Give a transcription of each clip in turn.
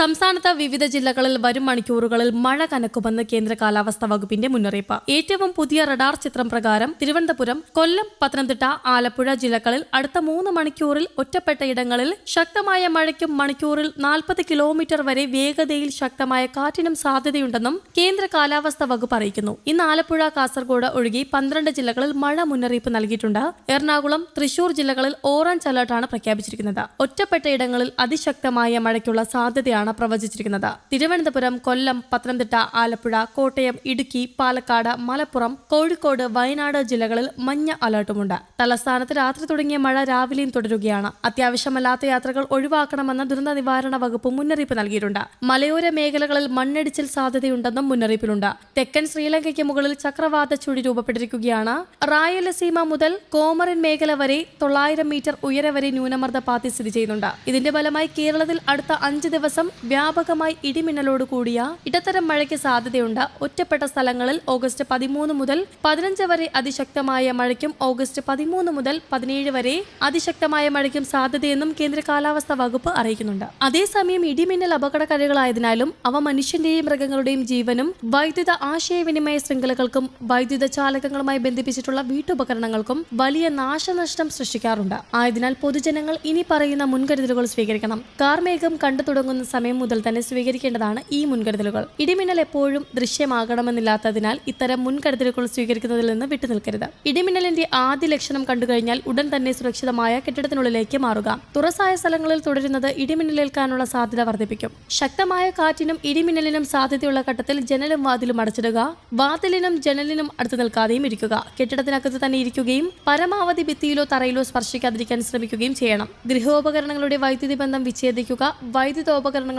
സംസ്ഥാനത്ത് വിവിധ ജില്ലകളിൽ വരും മണിക്കൂറുകളിൽ മഴ കനക്കുമെന്ന് കേന്ദ്ര കാലാവസ്ഥാ വകുപ്പിന്റെ മുന്നറിയിപ്പ്. ഏറ്റവും പുതിയ റഡാർ ചിത്രം പ്രകാരം തിരുവനന്തപുരം കൊല്ലം പത്തനംതിട്ട ആലപ്പുഴ ജില്ലകളിൽ അടുത്ത മൂന്ന് മണിക്കൂറിൽ ഒറ്റപ്പെട്ട ഇടങ്ങളിൽ ശക്തമായ മഴയ്ക്കും മണിക്കൂറിൽ നാൽപ്പത് കിലോമീറ്റർ വരെ വേഗതയിൽ ശക്തമായ കാറ്റിനും സാധ്യതയുണ്ടെന്നും കേന്ദ്ര കാലാവസ്ഥാ വകുപ്പ് അറിയിക്കുന്നു. ഇന്ന് ആലപ്പുഴ കാസർഗോഡ് ഒഴികെ പന്ത്രണ്ട് ജില്ലകളിൽ മഴ മുന്നറിയിപ്പ് നൽകിയിട്ടുണ്ട്. എറണാകുളം തൃശൂർ ജില്ലകളിൽ ഓറഞ്ച് അലർട്ടാണ് പ്രഖ്യാപിച്ചിരിക്കുന്നത്. ഒറ്റപ്പെട്ട ഇടങ്ങളിൽ അതിശക്തമായ മഴയ്ക്കുള്ള സാധ്യതയാണ് പ്രവചിച്ചിരിക്കുന്നത്. തിരുവനന്തപുരം കൊല്ലം പത്തനംതിട്ട ആലപ്പുഴ കോട്ടയം ഇടുക്കി പാലക്കാട് മലപ്പുറം കോഴിക്കോട് വയനാട് ജില്ലകളിൽ മഞ്ഞ അലർട്ടുമുണ്ട്. തലസ്ഥാനത്ത് രാത്രി തുടങ്ങിയ മഴ രാവിലെയും തുടരുകയാണ്. അത്യാവശ്യമല്ലാത്ത യാത്രകൾ ഒഴിവാക്കണമെന്ന് ദുരന്ത നിവാരണ വകുപ്പ് മുന്നറിയിപ്പ് നൽകിയിട്ടുണ്ട്. മലയോര മേഖലകളിൽ മണ്ണിടിച്ചിൽ സാധ്യതയുണ്ടെന്നും മുന്നറിയിപ്പിലുണ്ട്. തെക്കൻ ശ്രീലങ്കയ്ക്ക് മുകളിൽ ചക്രവാത ചുഴി രൂപപ്പെട്ടിരിക്കുകയാണ്. റായലസീമ മുതൽ കോമറിൻ മേഖല വരെ തൊള്ളായിരം മീറ്റർ ഉയരെ വരെ ന്യൂനമർദ്ദ പാത്തി സ്ഥിതി ചെയ്യുന്നുണ്ട്. ഇതിന്റെ ഫലമായി കേരളത്തിൽ അടുത്ത അഞ്ച് ദിവസം വ്യാപകമായി ഇടിമിന്നലോട് കൂടിയ ഇടത്തരം മഴയ്ക്ക് സാധ്യതയുണ്ട്. ഒറ്റപ്പെട്ട സ്ഥലങ്ങളിൽ ഓഗസ്റ്റ് പതിമൂന്ന് മുതൽ പതിനഞ്ച് വരെ അതിശക്തമായ മഴയ്ക്കും ഓഗസ്റ്റ് പതിമൂന്ന് മുതൽ പതിനേഴ് വരെ അതിശക്തമായ മഴയ്ക്കും സാധ്യതയെന്നും കേന്ദ്ര കാലാവസ്ഥാ വകുപ്പ് അറിയിക്കുന്നുണ്ട്. അതേസമയം ഇടിമിന്നൽ അപകടകാരികളായതിനാലും അവ മനുഷ്യന്റെയും മൃഗങ്ങളുടെയും ജീവനും വൈദ്യുത ആശയവിനിമയ ശൃംഖലകൾക്കും വൈദ്യുത ചാലകങ്ങളുമായി ബന്ധിപ്പിച്ചിട്ടുള്ള വീട്ടുപകരണങ്ങൾക്കും വലിയ നാശനഷ്ടം സൃഷ്ടിക്കാറുണ്ട്. ആയതിനാൽ പൊതുജനങ്ങൾ ഇനി പറയുന്ന മുൻകരുതലുകൾ സ്വീകരിക്കണം. കാർമേഘം കണ്ടു തുടങ്ങുന്ന സമയം മുതൽ തന്നെ സ്വീകരിക്കേണ്ടതാണ് ഈ മുൻകരുതലുകൾ. ഇടിമിന്നൽ എപ്പോഴും ദൃശ്യമാകണമെന്നില്ലാത്തതിനാൽ ഇത്തരം മുൻകരുതലുകൾ സ്വീകരിക്കുന്നതിൽ നിന്ന് വിട്ടുനിൽക്കരുത്. ഇടിമിന്നലിന്റെ ആദ്യ ലക്ഷണം കണ്ടുകഴിഞ്ഞാൽ ഉടൻ തന്നെ സുരക്ഷിതമായ കെട്ടിടത്തിനുള്ളിലേക്ക് മാറുക. തുറസായ സ്ഥലങ്ങളിൽ തുടരുന്നത് ഇടിമിന്നലേൽക്കാനുള്ള സാധ്യത വർദ്ധിപ്പിക്കും. ശക്തമായ കാറ്റിനും ഇടിമിന്നലിനും സാധ്യതയുള്ള ഘട്ടത്തിൽ ജനലും വാതിലും അടച്ചിടുക വാതിലിനും ജനലിനും അടുത്ത് നിൽക്കാതെയും ഇരിക്കുക കെട്ടിടത്തിനകത്ത് തന്നെ ഇരിക്കുകയും പരമാവധി ഭിത്തിയിലോ തറയിലോ സ്പർശിക്കാതിരിക്കാൻ ശ്രമിക്കുകയും ചെയ്യണം. ഗൃഹോപകരണങ്ങളുടെ വൈദ്യുതി ബന്ധം വിച്ഛേദിക്കുക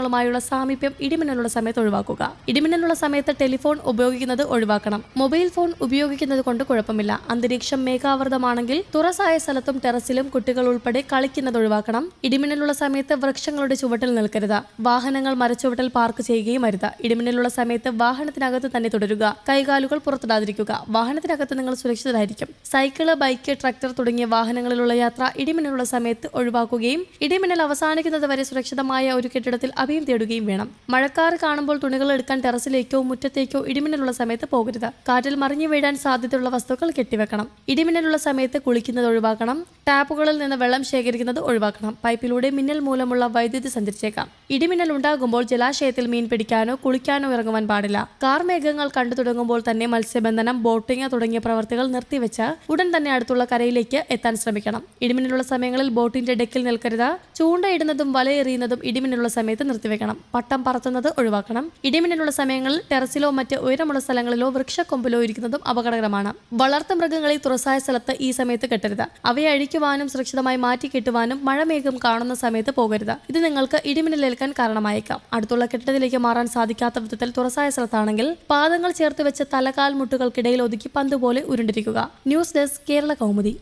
വൈദ്യുതോപകരണങ്ങളുമായുള്ള സാമീപ്യം ഇടിമിന്നലുള്ള സമയത്ത് ഒഴിവാക്കുക. ഇടിമിന്നലുള്ള സമയത്ത് ടെലിഫോൺ ഉപയോഗിക്കുന്നത് ഒഴിവാക്കണം. മൊബൈൽ ഫോൺ ഉപയോഗിക്കുന്നത് കൊണ്ട് കുഴപ്പമില്ല. അന്തരീക്ഷം മേഘാവൃതമാണെങ്കിൽ തുറസായ സ്ഥലത്തും ടെറസിലും കുട്ടികൾ ഉൾപ്പെടെ കളിക്കുന്നത് ഒഴിവാക്കണം. ഇടിമിന്നലുള്ള സമയത്ത് വൃക്ഷങ്ങളുടെ ചുവട്ടിൽ നിൽക്കരുത്. വാഹനങ്ങൾ മരച്ചുവട്ടിൽ പാർക്ക് ചെയ്യുകയും അരുത്. ഇടിമിന്നലുള്ള സമയത്ത് വാഹനത്തിനകത്ത് തന്നെ തുടരുക. കൈകാലുകൾ പുറത്തിടാതിരിക്കുക. വാഹനത്തിനകത്ത് നിങ്ങൾ സുരക്ഷിതരായിരിക്കും. സൈക്കിൾ ബൈക്ക് ട്രാക്ടർ തുടങ്ങിയ വാഹനങ്ങളിലുള്ള യാത്ര ഇടിമിന്നലുള്ള സമയത്ത് ഒഴിവാക്കുകയും ഇടിമിന്നൽ അവസാനിക്കുന്നത് വരെ സുരക്ഷിതമായ ഒരു കെട്ടിടത്തിൽ അഭയം തേടുകയും വേണം. മഴക്കാറ് കാണുമ്പോൾ തുണികൾ എടുക്കാൻ ടെറസിലേക്കോ മുറ്റത്തേക്കോ ഇടിമിന്നലുള്ള സമയത്ത് പോകരുത്. കാറ്റിൽ മറിഞ്ഞു വീഴാൻ സാധ്യതയുള്ള വസ്തുക്കൾ കെട്ടിവെക്കണം. ഇടിമിന്നലുള്ള സമയത്ത് കുളിക്കുന്നത് ഒഴിവാക്കണം. ടാപ്പുകളിൽ നിന്ന് വെള്ളം ശേഖരിക്കുന്നത് ഒഴിവാക്കണം. പൈപ്പിലൂടെ മിന്നൽ മൂലമുള്ള വൈദ്യുതി സഞ്ചരിച്ചേക്കാം. ഇടിമിന്നൽ ഉണ്ടാകുമ്പോൾ ജലാശയത്തിൽ മീൻ പിടിക്കാനോ കുളിക്കാനോ ഇറങ്ങുവാൻ പാടില്ല. കാർമേഘങ്ങൾ കണ്ടു തുടങ്ങുമ്പോൾ തന്നെ മത്സ്യബന്ധനം ബോട്ടിംഗ് തുടങ്ങിയ പ്രവർത്തികൾ നിർത്തിവെച്ച് ഉടൻ തന്നെ അടുത്തുള്ള കരയിലേക്ക് എത്താൻ ശ്രമിക്കണം. ഇടിമിന്നലുള്ള സമയങ്ങളിൽ ബോട്ടിന്റെ ഡെക്കിൽ നിൽക്കരുത്. ചൂണ്ടയിടുന്നതും വലയെറിയുന്നതും ഇടിമിന്നലുള്ള സമയത്ത് നിർത്തിവെക്കണം. പട്ടം പറത്തുന്നത് ഒഴിവാക്കണം. ഇടിമിന്നലുള്ള സമയങ്ങളിൽ ടെറസിലോ മറ്റ് ഉയരമുള്ള സ്ഥലങ്ങളിലോ വൃക്ഷക്കൊമ്പിലോ ഇരിക്കുന്നതും അപകടകരമാണ്. വളർത്തു മൃഗങ്ങളെ തുറസായ സ്ഥലത്ത് ഈ സമയത്ത് കെട്ടരുത്. അവയെ അഴിക്കുവാനും സുരക്ഷിതമായി മാറ്റി കെട്ടുവാനും മഴമേഘം കാണുന്ന സമയത്ത് പോകരുത്. ഇത് നിങ്ങൾക്ക് ഇടിമിന്നലേൽക്കാൻ കാരണമായേക്കാം. അടുത്തുള്ള കെട്ടിടത്തിലേക്ക് മാറാൻ സാധിക്കാത്ത വിധത്തിൽ തുറസായ സ്ഥലത്താണെങ്കിൽ പാദങ്ങൾ ചേർത്ത് വെച്ച് തലകാൽ മുട്ടുകൾക്കിടയിൽ ഒതുക്കി പന്തുപോലെ ഉരുണ്ടിരിക്കുക. News desk Kerala Kaumudi.